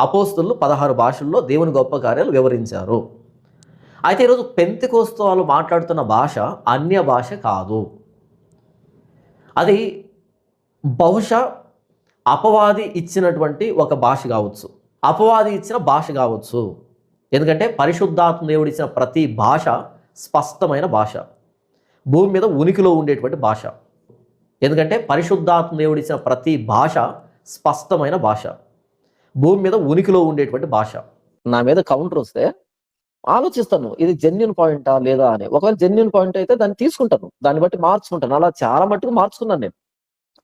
అపోస్తులు పదహారు భాషల్లో దేవుని గొప్ప కార్యాలు వివరించారు. అయితే ఈరోజు పెంతికోస్తు వాళ్ళు మాట్లాడుతున్న భాష అన్య భాష కాదు. అది బహుశా అపవాది ఇచ్చినటువంటి ఒక భాష కావచ్చు. అపవాది ఇచ్చిన భాష కావచ్చు. ఎందుకంటే పరిశుద్ధాత్మ దేవుడు ఇచ్చిన ప్రతి భాష స్పష్టమైన భాష. భూమి మీద ఉనికిలో ఉండేటువంటి భాష. ఎందుకంటే పరిశుద్ధాత్మ దేవుడు ఇచ్చిన ప్రతి భాష స్పష్టమైన భాష. భూమి మీద ఉనికిలో ఉండేటువంటి భాష. నా మీద కౌంటర్ వస్తే ఆలోచిస్తాను ఇది జెన్యున్ పాయింటా లేదా అని. ఒకవేళ జెన్యున్ పాయింట్ అయితే దాన్ని తీసుకుంటాను దాన్ని బట్టి మార్చుకుంటాను. అలా చాలా మట్టుకు మార్చుకున్నాను నేను.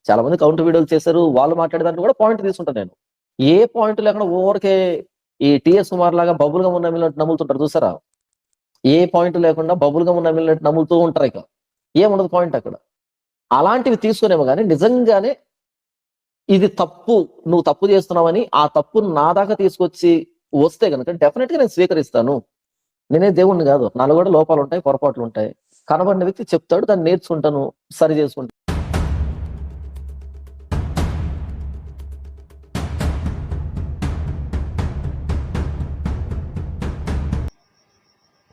చాలా మంది కౌంటర్ వీడియోలు చేశారు వాళ్ళు మాట్లాడే దాంట్లో కూడా పాయింట్ తీసుకుంటాను నేను. ఏ పాయింట్ లేకుండా ఓవర్కే ఈ టిఎస్ కుమార్ లాగా బబుల్గా ఉన్న మిల్లినట్టు నమ్ములుతుంటారు చూసారా? ఏ పాయింట్ లేకుండా బబుల్గా ఉన్న మిల్లినట్టు నమ్ములుతూ ఉంటారు ఇక. ఏముండదు పాయింట్ అక్కడ. అలాంటివి తీసుకునేమో కానీ నిజంగానే ఇది తప్పు నువ్వు తప్పు చేస్తున్నావని ఆ తప్పును నా దాకా తీసుకొచ్చి వస్తే కనుక డెఫినెట్గా నేను స్వీకరిస్తాను. నేనే దేవుణ్ణి కాదు. నాలో కూడా లోపాలు ఉంటాయి పొరపాట్లు ఉంటాయి కనబడిన వ్యక్తి చెప్తాడు దాన్ని నేర్చుకుంటాను సరి చేసుకుంటాను.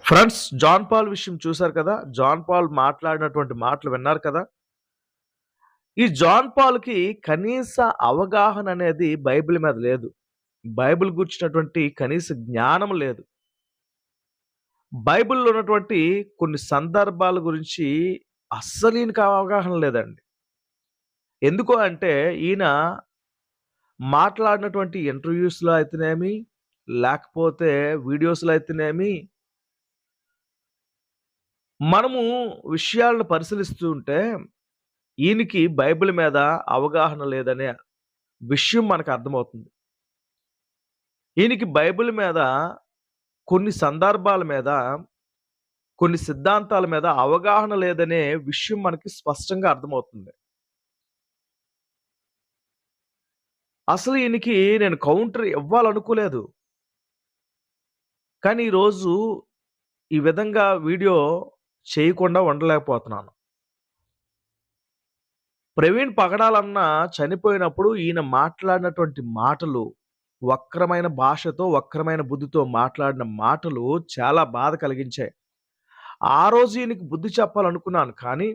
ఫ్రెండ్స్ జాన్ పాల్ విషయం చూశారు కదా? జాన్ పాల్ మాట్లాడినటువంటి మాటలు విన్నారు కదా? ఈ జాన్ పాల్కి కనీస అవగాహన అనేది బైబిల్ మీద లేదు. బైబిల్ గురించినటువంటి కనీస జ్ఞానం లేదు. బైబిల్లో ఉన్నటువంటి కొన్ని సందర్భాల గురించి అస్సలు ఈయనకు అవగాహన లేదండి. ఎందుకు అంటే ఈయన మాట్లాడినటువంటి ఇంటర్వ్యూస్లో అయితేనేమి లేకపోతే వీడియోస్లో అయితేనేమి మనము విషయాలను పరిశీలిస్తూ ఉంటే ఈయనకి బైబిల్ మీద అవగాహన లేదనే విషయం మనకు అర్థమవుతుంది. ఈయనకి బైబిల్ మీద కొన్ని సందర్భాల మీద కొన్ని సిద్ధాంతాల మీద అవగాహన లేదనే విషయం మనకి స్పష్టంగా అర్థమవుతుంది. అసలు ఈయనకి నేను కౌంటర్ ఇవ్వాలనుకోలేదు. కానీ ఈరోజు ఈ విధంగా వీడియో చేయకుండా ఉండలేకపోతున్నాను. ప్రవీణ్ పగడాలన్న చనిపోయినప్పుడు ఈయన మాట్లాడినటువంటి మాటలు వక్రమైన భాషతో వక్రమైన బుద్ధితో మాట్లాడిన మాటలు చాలా బాధ కలిగించాయి. ఆ రోజు ఈయనకి బుద్ధి చెప్పాలనుకున్నాను కానీ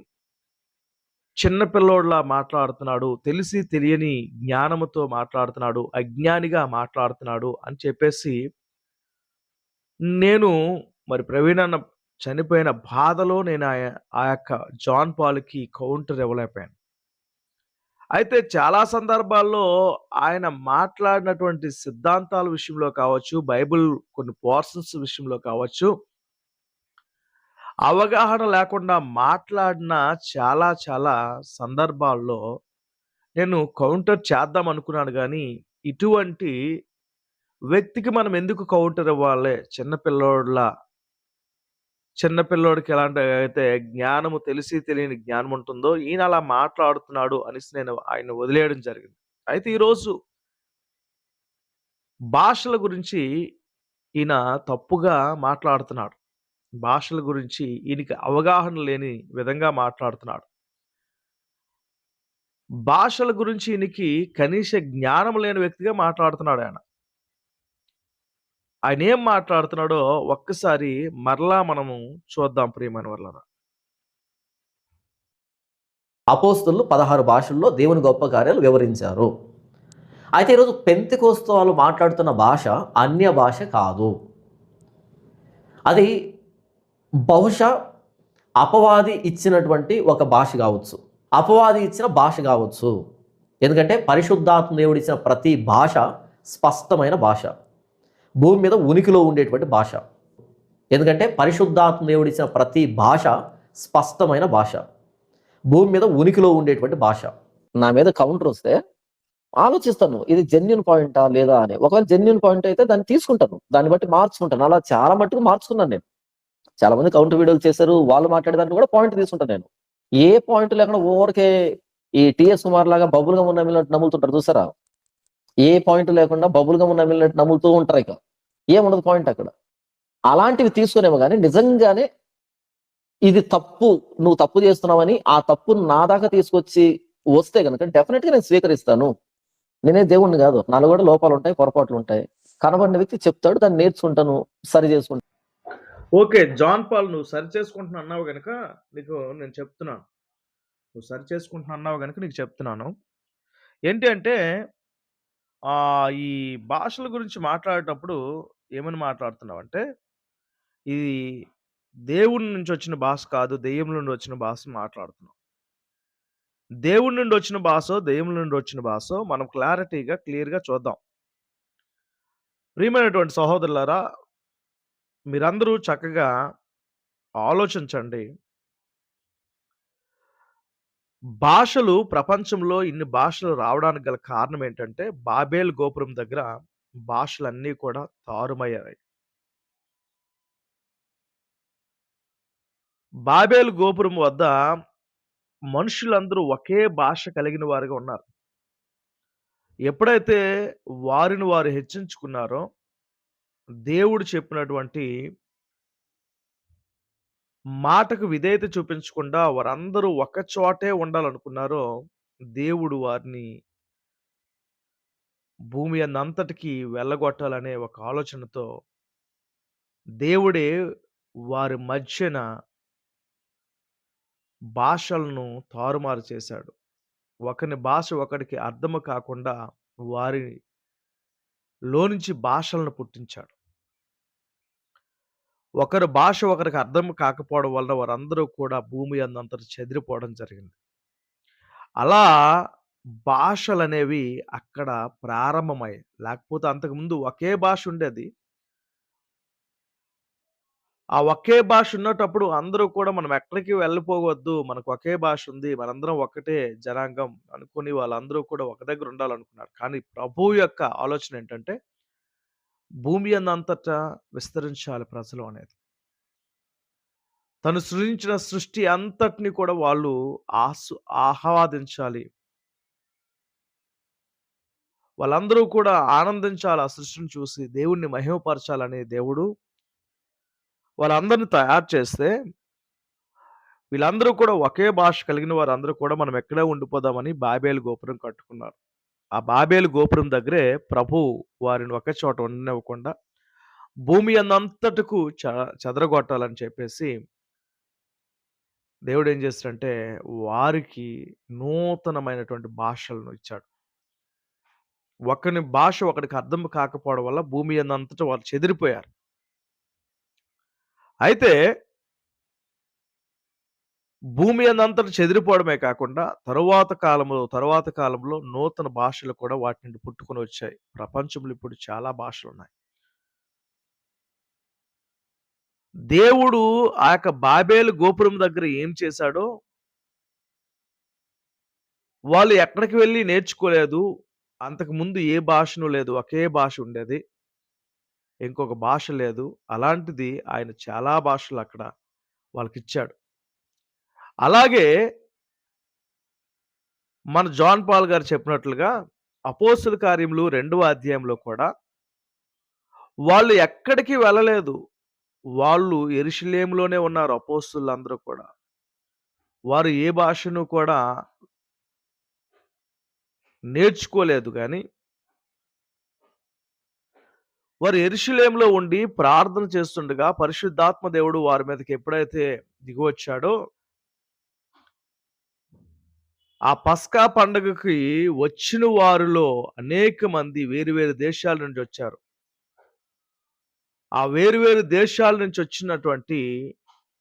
చిన్నపిల్లోడ్లా మాట్లాడుతున్నాడు తెలిసి తెలియని జ్ఞానముతో మాట్లాడుతున్నాడు అజ్ఞానిగా మాట్లాడుతున్నాడు అని చెప్పేసి నేను మరి ప్రవీణ్ అన్న చనిపోయిన బాధలో నేను ఆ యొక్క జాన్ పాల్కి కౌంటర్ ఇవ్వలేకపోయాను. అయితే చాలా సందర్భాల్లో ఆయన మాట్లాడినటువంటి సిద్ధాంతాల విషయంలో కావచ్చు బైబిల్ కొన్ని పోర్షన్స్ విషయంలో కావచ్చు అవగాహన లేకుండా మాట్లాడిన చాలా చాలా సందర్భాల్లో నేను కౌంటర్ చేద్దాం అనుకున్నాను కానీ ఇటువంటి వ్యక్తికి మనం ఎందుకు కౌంటర్ ఇవ్వాలి? చిన్నపిల్లోడ్లా చిన్నపిల్లోడికి ఎలాంటి అయితే జ్ఞానము తెలిసి తెలియని జ్ఞానం ఉంటుందో ఈయన అలా మాట్లాడుతున్నాడు అనేసి నేను ఆయన వదిలేయడం జరిగింది. అయితే ఈరోజు భాషల గురించి ఈయన తప్పుగా మాట్లాడుతున్నాడు. భాషల గురించి ఈయనకి అవగాహన లేని విధంగా మాట్లాడుతున్నాడు. భాషల గురించి ఈయనకి కనీస జ్ఞానం లేని వ్యక్తిగా మాట్లాడుతున్నాడు ఆయన. ఆయన ఏం మాట్లాడుతున్నాడో ఒక్కసారి మరలా మనము చూద్దాం ప్రియమైన వల్ల అపోస్తులు పదహారు భాషల్లో దేవుని గొప్ప కార్యాలు వివరించారు. అయితే ఈరోజు పెంతికోస్తు వాళ్ళు మాట్లాడుతున్న భాష అన్య భాష కాదు. అది బహుశా అపవాది ఇచ్చినటువంటి ఒక భాష కావచ్చు. అపవాది ఇచ్చిన భాష కావచ్చు. ఎందుకంటే పరిశుద్ధాత్మ దేవుడు ఇచ్చిన ప్రతి భాష స్పష్టమైన భాష. భూమి మీద ఉనికిలో ఉండేటువంటి భాష. ఎందుకంటే పరిశుద్ధాత్మ దేవుడు ఇచ్చిన ప్రతి భాష స్పష్టమైన భాష. భూమి మీద ఉనికిలో ఉండేటువంటి భాష. నా మీద కౌంటర్ వస్తే ఆలోచిస్తాను ఇది జెన్యున్ పాయింటా లేదా అని. ఒకవేళ జెన్యున్ పాయింట్ అయితే దాన్ని తీసుకుంటాను దాన్ని బట్టి మార్చుకుంటాను. అలా చాలా మట్టుకు మార్చుకున్నాను నేను. చాలా మంది కౌంటర్ వీడియోలు చేశారు వాళ్ళు మాట్లాడే దాంట్లో కూడా పాయింట్ తీసుకుంటాను నేను. ఏ పాయింట్ లేకుండా ఓవర్కే ఈ టిఎస్ కుమార్ లాగా బబుల్గా ఉన్న నమ్మినట్టు నమ్ముతుంటారు చూసారా? ఏ పాయింట్ లేకుండా బబుల్గా ఉన్న నమ్మినట్టు నమ్ముతూ ఉంటారు ఇక. ఏముండదు పాయింట్ అక్కడ. అలాంటివి తీసుకునేమో కానీ నిజంగానే ఇది తప్పు నువ్వు తప్పు చేస్తున్నావని ఆ తప్పును నా దాకా తీసుకొచ్చి వస్తే కనుక డెఫినెట్గా నేను స్వీకరిస్తాను. నేనే దేవుణ్ణి కాదు. నాలో కూడా లోపాలు ఉంటాయి పొరపాట్లు ఉంటాయి. కనబడిన వ్యక్తి చెప్తాడు దాన్ని నేర్చుకుంటాను సరి చేసుకుంటాను. ఓకే జాన్ పాల్ నువ్వు సరి చేసుకుంటున్నా అన్నావు గనుక నీకు నేను చెప్తున్నాను. నువ్వు సరి చేసుకుంటున్నా అన్నావు గనుక నీకు చెప్తున్నాను. ఏంటి అంటే ఈ భాషల గురించి మాట్లాడేటప్పుడు ఏమని మాట్లాడుతున్నావు అంటే ఇది దేవుడి నుంచి వచ్చిన భాష కాదు దెయ్యం నుండి వచ్చిన భాష మాట్లాడుతున్నాం దేవుడి నుండి వచ్చిన భాషో దెయ్యం నుండి వచ్చిన భాష మనం క్లారిటీగా క్లియర్గా చూద్దాం. ప్రియమైనటువంటి సహోదరులారా మీరందరూ చక్కగా ఆలోచించండి. భాషలు ప్రపంచంలో ఇన్ని భాషలు రావడానికి గల కారణం ఏంటంటే బాబేల్ గోపురం దగ్గర భాషలన్నీ కూడా తారుమయ్యాయి బాబేల్ గోపురం వద్ద మనుషులందరూ ఒకే భాష కలిగిన వారుగా ఉన్నారు. ఎప్పుడైతే వారిని వారు హెచ్చించుకున్నారో దేవుడు చెప్పినటువంటి మాటకు విధేయత చూపించకుండా వారందరూ ఒక చోటే ఉండాలనుకున్నారో దేవుడు వారిని భూమి అన్నంతటికీ వెళ్ళగొట్టాలనే ఒక ఆలోచనతో దేవుడే వారి మధ్యన భాషలను తారుమారు చేశాడు. ఒకని భాష ఒకడికి అర్థము కాకుండా వారి లోనుంచి భాషలను పుట్టించాడు. ఒకరి భాష ఒకరికి అర్థం కాకపోవడం వలన వారందరూ కూడా భూమి అందంతటి చెదిరిపోవడం జరిగింది. అలా భాషలు అనేవి అక్కడ ప్రారంభమయ్యాయి లేకపోతే అంతకుముందు ఒకే భాష ఉండేది. ఆ ఒకే భాష ఉన్నటప్పుడు అందరూ కూడా మనం ఎక్కడికి వెళ్ళిపోవద్దు మనకు ఒకే భాష ఉంది మనందరం ఒకటే జనాంగం అనుకుని వాళ్ళందరూ కూడా ఒక దగ్గర ఉండాలనుకున్నారు. కానీ ప్రభు యొక్క ఆలోచన ఏంటంటే భూమి అంతటా విస్తరించాలి ప్రజలు అనేది. తను సృజించిన సృష్టి అంతటిని కూడా వాళ్ళు ఆసు ఆహ్వాదించాలి. వాళ్ళందరూ కూడా ఆనందించాలి ఆ సృష్టిని చూసి దేవుణ్ణి మహిమపరచాలని దేవుడు వాళ్ళందరిని తయారు చేస్తే వీళ్ళందరూ కూడా ఒకే భాష కలిగిన వారందరూ కూడా మనం ఎక్కడే ఉండిపోదామని బాబేలు గోపురం కట్టుకున్నారు. ఆ బాబేలు గోపురం దగ్గరే ప్రభు వారిని ఒకే చోట ఉండనివ్వకుండా భూమి అన్నంతటకు చ చెదరగొట్టాలని చెప్పేసి దేవుడు ఏం చేస్తాడంటే వారికి నూతనమైనటువంటి భాషలను ఇచ్చాడు. ఒకని భాష ఒకడికి అర్థం కాకపోవడం వల్ల భూమి అంతటా వాళ్ళు చెదిరిపోయారు. అయితే భూమి అంతటా చెదిరిపోవడమే కాకుండా తరువాత కాలంలో తరువాత కాలంలో నూతన భాషలు కూడా వాటిని పుట్టుకొని వచ్చాయి. ప్రపంచంలో ఇప్పుడు చాలా భాషలు ఉన్నాయి దేవుడు ఆ యొక్క బాబేలు గోపురం దగ్గర ఏం చేశాడో వాళ్ళు ఎక్కడికి వెళ్ళి నేర్చుకోలేదు. అంతకు ముందు ఏ భాషను లేదు. ఒకే భాష ఉండేది. ఇంకొక భాష లేదు. అలాంటిది ఆయన చాలా భాషలు అక్కడ వాళ్ళకి ఇచ్చాడు అలాగే మన జాన్ పాల్ గారు చెప్పినట్లుగా అపోసుల కార్యములు రెండవ అధ్యాయంలో కూడా వాళ్ళు ఎక్కడికి వెళ్ళలేదు. వాళ్ళు ఎరుషలేములోనే ఉన్నారు అపోస్తులందరూ కూడా. వారు ఏ భాషను కూడా నేర్చుకోలేదు కానీ వారు ఎరుశులేంలో ఉండి ప్రార్థన చేస్తుండగా పరిశుద్ధాత్మ దేవుడు వారి మీదకి ఎప్పుడైతే దిగువచ్చాడో ఆ పస్కా పండుగకి వచ్చిన వారిలో అనేక మంది వేరు వేరు దేశాల నుంచి వచ్చారు. ఆ వేరు వేరు దేశాల నుంచి వచ్చినటువంటి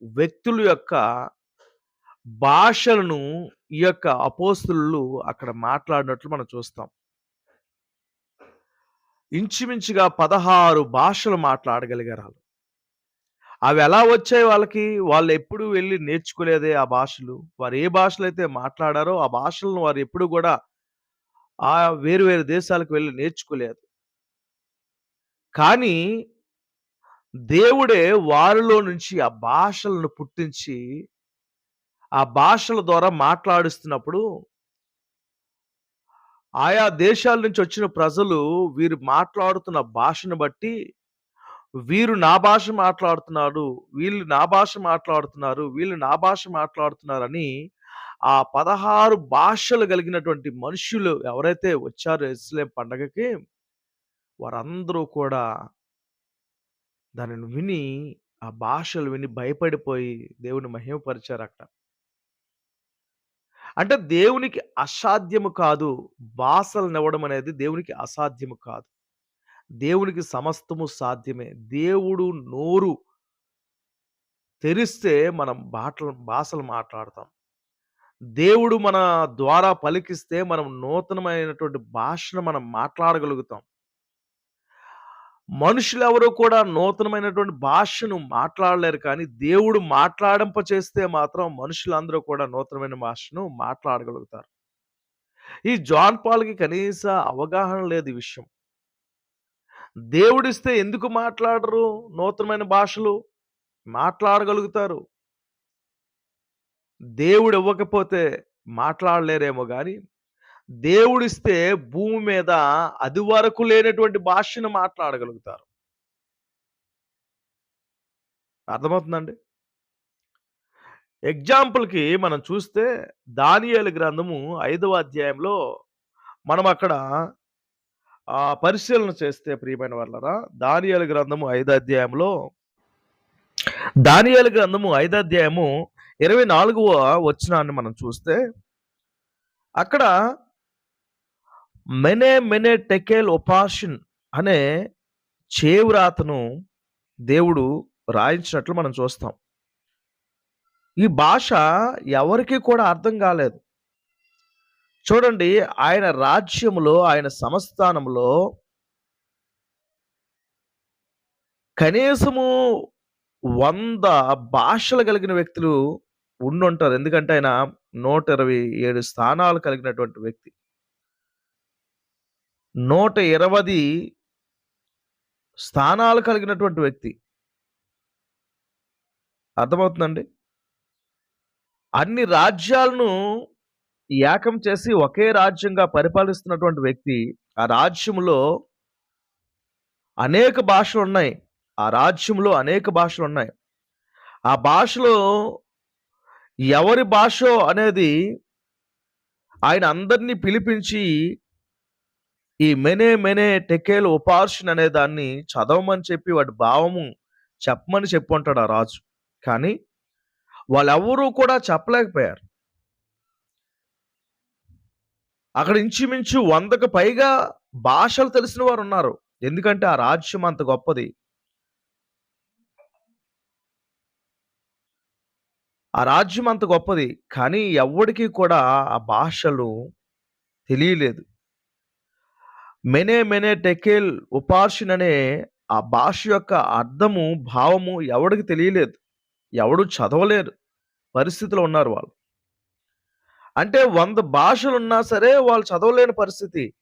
వ్యక్తుల యొక్క భాషలను ఈ యొక్క అపోస్తులు అక్కడ మాట్లాడినట్లు మనం చూస్తాం. ఇంచుమించుగా పదహారు భాషలు మాట్లాడగలిగారు వాళ్ళు. అవి ఎలా వచ్చాయి వాళ్ళకి? వాళ్ళు ఎప్పుడు వెళ్ళి నేర్చుకోలేదే ఆ భాషలు. వారు ఏ భాషలు అయితే మాట్లాడారో ఆ భాషలను వారు ఎప్పుడు కూడా ఆ వేరు వేరు దేశాలకు వెళ్ళి నేర్చుకోలేదు. కానీ దేవుడే వారిలో నుంచి ఆ భాషలను పుట్టించి ఆ భాషల ద్వారా మాట్లాడిస్తున్నప్పుడు ఆయా దేశాల నుంచి వచ్చిన ప్రజలు వీరు మాట్లాడుతున్న భాషను బట్టి వీరు నా భాష మాట్లాడుతున్నారు వీళ్ళు నా భాష మాట్లాడుతున్నారు వీళ్ళు నా భాష మాట్లాడుతున్నారని ఆ పదహారు భాషలు కలిగినటువంటి మనుషులు ఎవరైతే వచ్చారో ఇస్లేం పండగకి వారందరూ కూడా దానిని విని ఆ భాషలు విని భయపడిపోయి దేవుని మహిమపరిచారు అక్కడ అంటే దేవునికి అసాధ్యము కాదు. భాషలు నవ్వడం అనేది దేవునికి అసాధ్యము కాదు. దేవునికి సమస్తము సాధ్యమే. దేవుడు నోరు తెరిస్తే మనం బాటలు భాషలు మాట్లాడతాం. దేవుడు మన ద్వారా పలికిస్తే మనం నూతనమైనటువంటి భాషను మనం మాట్లాడగలుగుతాం. మనుషులు ఎవరు కూడా నూతనమైనటువంటి భాషను మాట్లాడలేరు కానీ దేవుడు మాట్లాడింప చేస్తే మాత్రం మనుషులందరూ కూడా నూతనమైన భాషను మాట్లాడగలుగుతారు. ఈ జాన్ పాల్కి కనీస అవగాహన లేదు ఈ విషయం. దేవుడిస్తే ఎందుకు మాట్లాడరు నూతనమైన భాషలు? మాట్లాడగలుగుతారు. దేవుడు ఇవ్వకపోతే మాట్లాడలేరేమో కానీ దేవుడిస్తే భూమి మీద అది వరకు లేనటువంటి భాషను మాట్లాడగలుగుతారు. అర్థమవుతుందండి? ఎగ్జాంపుల్కి మనం చూస్తే దానియాల గ్రంథము ఐదవ అధ్యాయంలో మనం అక్కడ పరిశీలన చేస్తే ప్రియమైన వాళ్ళరా దానియాల గ్రంథము ఐదో అధ్యాయంలో దానియాల గ్రంథము ఐదో అధ్యాయము ఇరవై నాలుగవ వచనాన్ని మనం చూస్తే అక్కడ మెనే మెనే టెకేల్ ఒపాషన్ అనే చేవ్రాతను దేవుడు రాయించినట్లు మనం చూస్తాం. ఈ భాష ఎవరికి కూడా అర్థం కాలేదు. చూడండి ఆయన రాజ్యములో ఆయన సంస్థానంలో కనీసము వంద భాషలు కలిగిన వ్యక్తులు ఉండుంటారు. ఎందుకంటే ఆయన నూట ఇరవై ఏడు స్థానాలు కలిగినటువంటి వ్యక్తి. నూట ఇరవది స్థానాలు కలిగినటువంటి వ్యక్తి. అర్థమవుతుందండి? అన్ని రాజ్యాలను ఏకం చేసి ఒకే రాజ్యంగా పరిపాలిస్తున్నటువంటి వ్యక్తి ఆ రాజ్యంలో అనేక భాషలు ఉన్నాయి. ఆ రాజ్యంలో అనేక భాషలు ఉన్నాయి. ఆ భాషలో ఎవరి భాష అనేది ఆయన అందరినీ పిలిపించి ఈ మెనే మెనే టెకేల్ ఉపార్షన్ అనే దాన్ని చదవమని చెప్పి వాడి భావము చెప్పమని చెప్పుంటాడు ఆ రాజు. కానీ వాళ్ళెవరూ కూడా చెప్పలేకపోయారు. అక్కడ ఇంచుమించు వందకు పైగా భాషలు తెలిసిన వారు ఉన్నారు. ఎందుకంటే ఆ రాజ్యం అంత గొప్పది. ఆ రాజ్యం అంత గొప్పది. కానీ ఎవడికి కూడా ఆ భాషలు తెలియలేదు. మెనే మెనే టెకేల్ ఉపార్షన్ అనే ఆ భాష యొక్క అర్థము భావము ఎవడికి తెలియలేదు. ఎవడు చదవలేరు. పరిస్థితిలో ఉన్నారు వాళ్ళు. అంటే వంద భాషలు ఉన్నా సరే వాళ్ళు చదవలేని పరిస్థితి.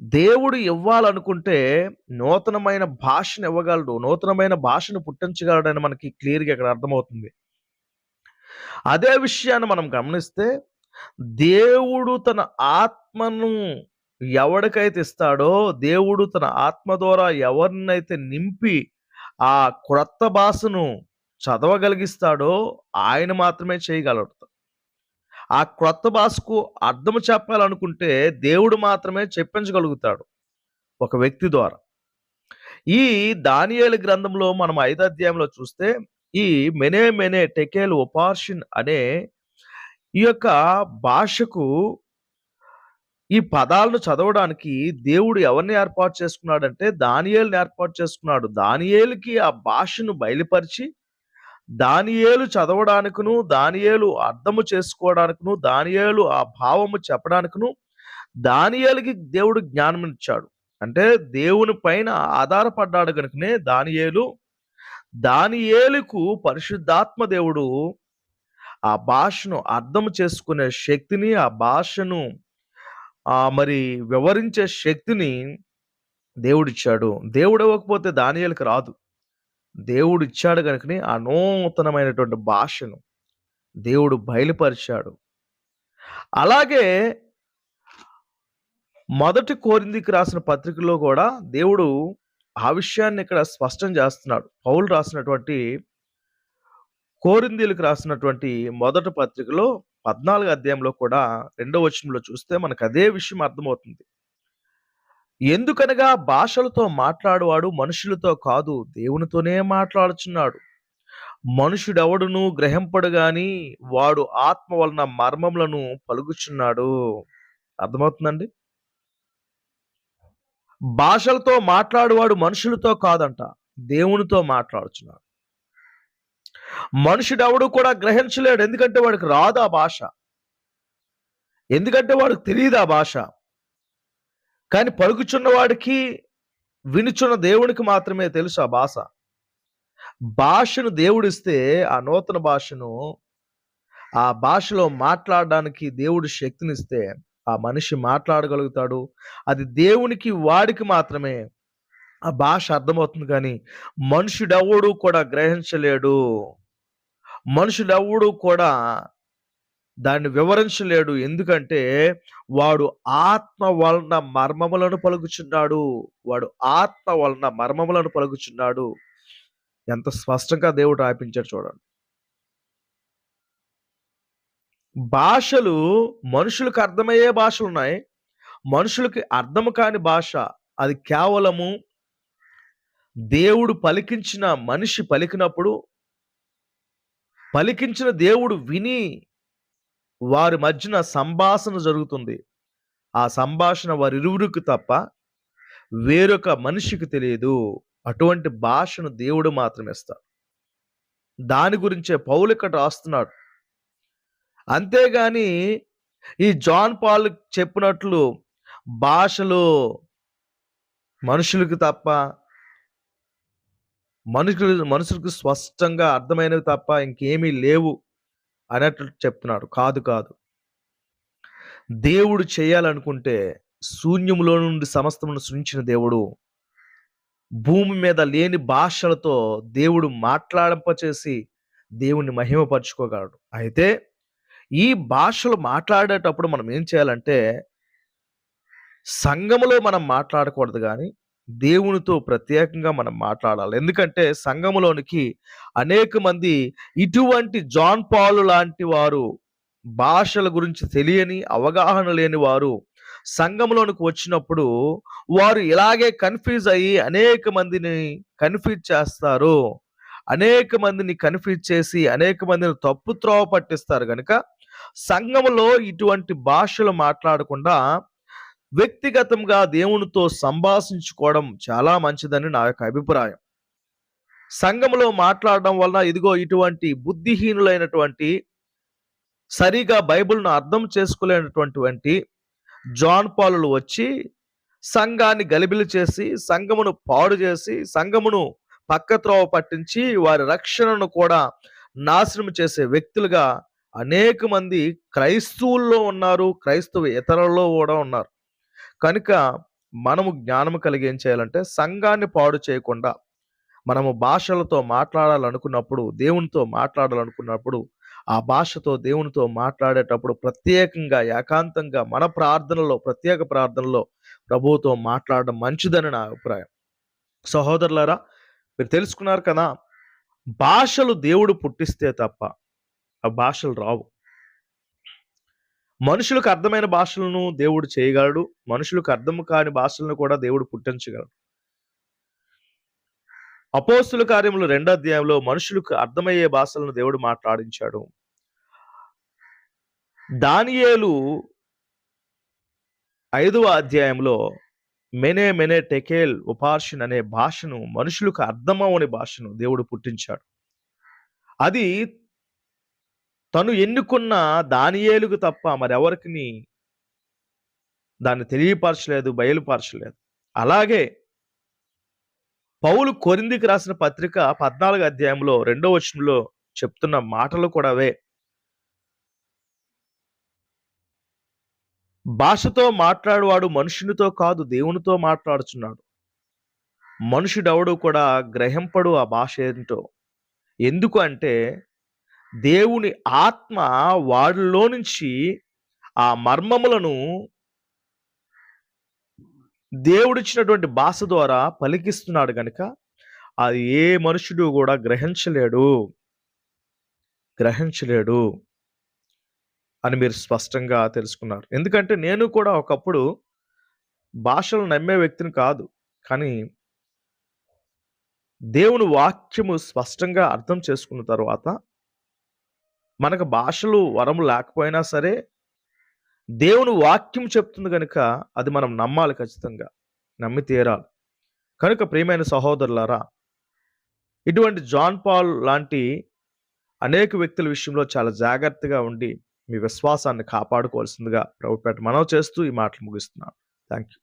దేవుడు ఇవ్వాలనుకుంటే నూతనమైన భాషను ఇవ్వగలడు. నూతనమైన భాషను పుట్టించగలడని మనకి క్లియర్గా ఇక్కడ అర్థమవుతుంది. అదే విషయాన్ని మనం గమనిస్తే దేవుడు తన ఆత్మను ఎవరికైతే ఇస్తాడో దేవుడు తన ఆత్మ ద్వారా ఎవరినైతే నింపి ఆ క్రొత్త భాషను చదవగలిగిస్తాడో ఆయన మాత్రమే చేయగలడు ఆ క్రొత్త భాషకు అర్థం చెప్పాలనుకుంటే దేవుడు మాత్రమే చెప్పించగలుగుతాడు ఒక వ్యక్తి ద్వారా. ఈ దానియేలు గ్రంథంలో మనం ఐదు అధ్యాయంలో చూస్తే ఈ మెనే మెనే టెకేల్ ఒపార్షన్ అనే ఈ యొక్క భాషకు ఈ పదాలను చదవడానికి దేవుడు ఎవరిని ఏర్పాటు చేసుకున్నాడంటే దానియేలుని ఏర్పాటు చేసుకున్నాడు. దానియేలుకి ఆ భాషను బయలుపరిచి దానియేలు చదవడానికును దానియేలు అర్థము చేసుకోవడానికును దానియేలు ఆ భావము చెప్పడానికును దానియేలుకి దేవుడు జ్ఞానం ఇచ్చాడు. అంటే దేవుని పైన ఆధారపడ్డాడు కనుకనే దానియేలు దానియేలుకు పరిశుద్ధాత్మ దేవుడు ఆ భాషను అర్థం చేసుకునే శక్తిని ఆ భాషను మరి వివరించే శక్తిని దేవుడిచ్చాడు. దేవుడు ఇవ్వకపోతే దానియాలకు రాదు. దేవుడు ఇచ్చాడు కనుకనే ఆ నూతనమైనటువంటి భాషను దేవుడు బయలుపరిచాడు. అలాగే మొదటి కోరిందికి రాసిన పత్రికలో కూడా దేవుడు ఆ విషయాన్ని ఇక్కడ స్పష్టం చేస్తున్నాడు. పౌలు రాసినటువంటి కోరిందీలకు రాసినటువంటి మొదటి పత్రికలో పద్నాలుగు అధ్యాయంలో కూడా రెండో వచనంలో చూస్తే మనకు అదే విషయం అర్థమవుతుంది. ఎందుకనగా భాషలతో మాట్లాడువాడు మనుషులతో కాదు దేవునితోనే మాట్లాడుచున్నాడు. మనుషుడెవడును గ్రహింపడు గాని వాడు ఆత్మ వలన మర్మములను పలుకుచున్నాడు. అర్థమవుతుందండి? భాషలతో మాట్లాడువాడు మనుషులతో కాదంట దేవునితో మాట్లాడుచున్నాడు. మనుషుడెవడు కూడా గ్రహించలేడు. ఎందుకంటే వాడికి రాదు ఆ భాష. ఎందుకంటే వాడికి తెలియదు ఆ భాష. కానీ పలుకుచున్న వాడికి వినుచున్న దేవునికి మాత్రమే తెలుసు ఆ భాష. భాషను దేవుడిస్తే ఆ నూతన భాషను ఆ భాషలో మాట్లాడడానికి దేవుడు శక్తినిస్తే ఆ మనిషి మాట్లాడగలుగుతాడు. అది దేవునికి వాడికి మాత్రమే. ఆ భాష అర్థమవుతుంది కానీ మనుషుడెవడు కూడా గ్రహించలేడు. మనుషుడెవడు కూడా దాన్ని వివరించలేడు. ఎందుకంటే వాడు ఆత్మ వలన మర్మములను పలుకుచున్నాడు. వాడు ఆత్మ వలన మర్మములను పలుకుచున్నాడు. ఎంత స్పష్టంగా దేవుడు రాయించాడు చూడండి. భాషలు మనుషులకు అర్థమయ్యే భాషలు ఉన్నాయి మనుషులకి అర్థం కాని భాష అది కేవలము దేవుడు పలికించిన మనిషి పలికినప్పుడు పలికించిన దేవుడు విని వారి మధ్యన సంభాషణ జరుగుతుంది. ఆ సంభాషణ వారిరువురికి తప్ప వేరొక మనిషికి తెలియదు. అటువంటి భాషను దేవుడు మాత్రమే ఇస్తాడు. దాని గురించే పౌలు ఇక్కడ రాస్తున్నాడు. అంతేగాని ఈ జాన్ పాల్ చెప్పినట్లు భాషలు మనుషులకు తప్ప మనుషులు మనుషులకు స్పష్టంగా అర్థమైనవి తప్ప ఇంకేమీ లేవు అన్నట్లు చెప్తున్నాడు. కాదు కాదు. దేవుడు చేయాలనుకుంటే శూన్యములో నుండి సమస్తమును సృష్టించిన దేవుడు భూమి మీద లేని భాషలతో దేవుడు మాట్లాడింపచేసి దేవుణ్ణి మహిమపరుచుకోగలడు. అయితే ఈ భాషలు మాట్లాడేటప్పుడు మనం ఏం చేయాలంటే సంఘములో మనం మాట్లాడకూడదు కానీ దేవునితో ప్రత్యేకంగా మనం మాట్లాడాలి. ఎందుకంటే సంఘములోనికి అనేక మంది ఇటువంటి జాన్ పాలు లాంటి వారు భాషల గురించి తెలియని అవగాహన లేని వారు సంఘంలోనికి వచ్చినప్పుడు వారు ఇలాగే కన్ఫ్యూజ్ అయ్యి అనేక మందిని కన్ఫ్యూజ్ చేస్తారు. అనేక మందిని కన్ఫ్యూజ్ చేసి అనేక మందిని తప్పు త్రోవ పట్టిస్తారు కనుక సంఘంలో ఇటువంటి భాషలు మాట్లాడకుండా వ్యక్తిగతంగా దేవునితో సంభాషించుకోవడం చాలా మంచిదని నా యొక్క అభిప్రాయం. సంఘములో మాట్లాడడం వలన ఇదిగో ఇటువంటి బుద్ధిహీనులైనటువంటి సరిగా బైబిల్ను అర్థం చేసుకోలేనటువంటి జాన్ పాలులు వచ్చి సంఘాన్ని గలిబిలి చేసి సంఘమును పాడు చేసి సంఘమును పక్కత్రోవ పట్టించి వారి రక్షణను కూడా నాశనం చేసే వ్యక్తులుగా అనేక మంది క్రైస్తవుల్లో ఉన్నారు క్రైస్తవ ఇతరుల్లో కూడా ఉన్నారు. కనుక మనము జ్ఞానము కలిగేం ఏం చేయాలంటే సంఘాన్ని పాడు చేయకుండా మనము భాషలతో మాట్లాడాలనుకున్నప్పుడు దేవునితో మాట్లాడాలనుకున్నప్పుడు ఆ భాషతో దేవునితో మాట్లాడేటప్పుడు ప్రత్యేకంగా ఏకాంతంగా మన ప్రార్థనలో ప్రత్యేక ప్రార్థనలో ప్రభువుతో మాట్లాడడం మంచిదని నా అభిప్రాయం. సహోదరులారా మీరు తెలుసుకున్నారు కదా భాషలు దేవుడు పుట్టిస్తే తప్ప ఆ భాషలు రావు. మనుషులకు అర్థమైన భాషలను దేవుడు చేయగలడు. మనుషులకు అర్థం కాని భాషలను కూడా దేవుడు పుట్టించగలడు. అపోస్తుల కార్యములు రెండో అధ్యాయంలో మనుషులకు అర్థమయ్యే భాషలను దేవుడు మాట్లాడించాడు. దానియేలు ఐదవ అధ్యాయంలో మెనే మెనే టెకేల్ ఉపార్షన్ అనే భాషను మనుషులకు అర్థమవని భాషను దేవుడు పుట్టించాడు. అది తను ఎన్నుకున్న దానియేలుకు తప్ప మరెవరికి దాన్ని తెలియపరచలేదు బయలుపరచలేదు. అలాగే పౌలు కొరిందికి రాసిన పత్రిక పద్నాలుగు అధ్యాయంలో రెండో వచనంలో చెప్తున్న మాటలు కూడా అవే. భాషతో మాట్లాడువాడు మనుషునితో కాదు దేవునితో మాట్లాడుచున్నాడు. మనుషుడెవడు కూడా గ్రహింపడు ఆ భాష ఏంటో. ఎందుకు అంటే దేవుని ఆత్మ వారిలో నుంచి ఆ మర్మములను దేవుడిచ్చినటువంటి భాష ద్వారా పలికిస్తున్నాడు గనుక అది ఏ మనుషుడు కూడా గ్రహించలేడు గ్రహించలేడు అని మీరు స్పష్టంగా తెలుసుకున్నారు ఎందుకంటే నేను కూడా ఒకప్పుడు భాషలు నమ్మే వ్యక్తిని కాదు. కానీ దేవుని వాక్యము స్పష్టంగా అర్థం చేసుకున్న తర్వాత మనకు భాషలు వరము లేకపోయినా సరే, దేవుని వాక్యం చెప్తుంది కనుక అది మనం నమ్మాలి ఖచ్చితంగా. నమ్మి తీరాలి. కనుక ప్రియమైన సహోదరులారా, ఇటువంటి జాన్ పాల్ లాంటి అనేక వ్యక్తుల విషయంలో చాలా జాగ్రత్తగా ఉండి, మీ విశ్వాసాన్ని కాపాడుకోవాల్సిందిగా ప్రభుపేట మనవి చేస్తూ ఈ మాటలు ముగిస్తున్నాను. Thank you.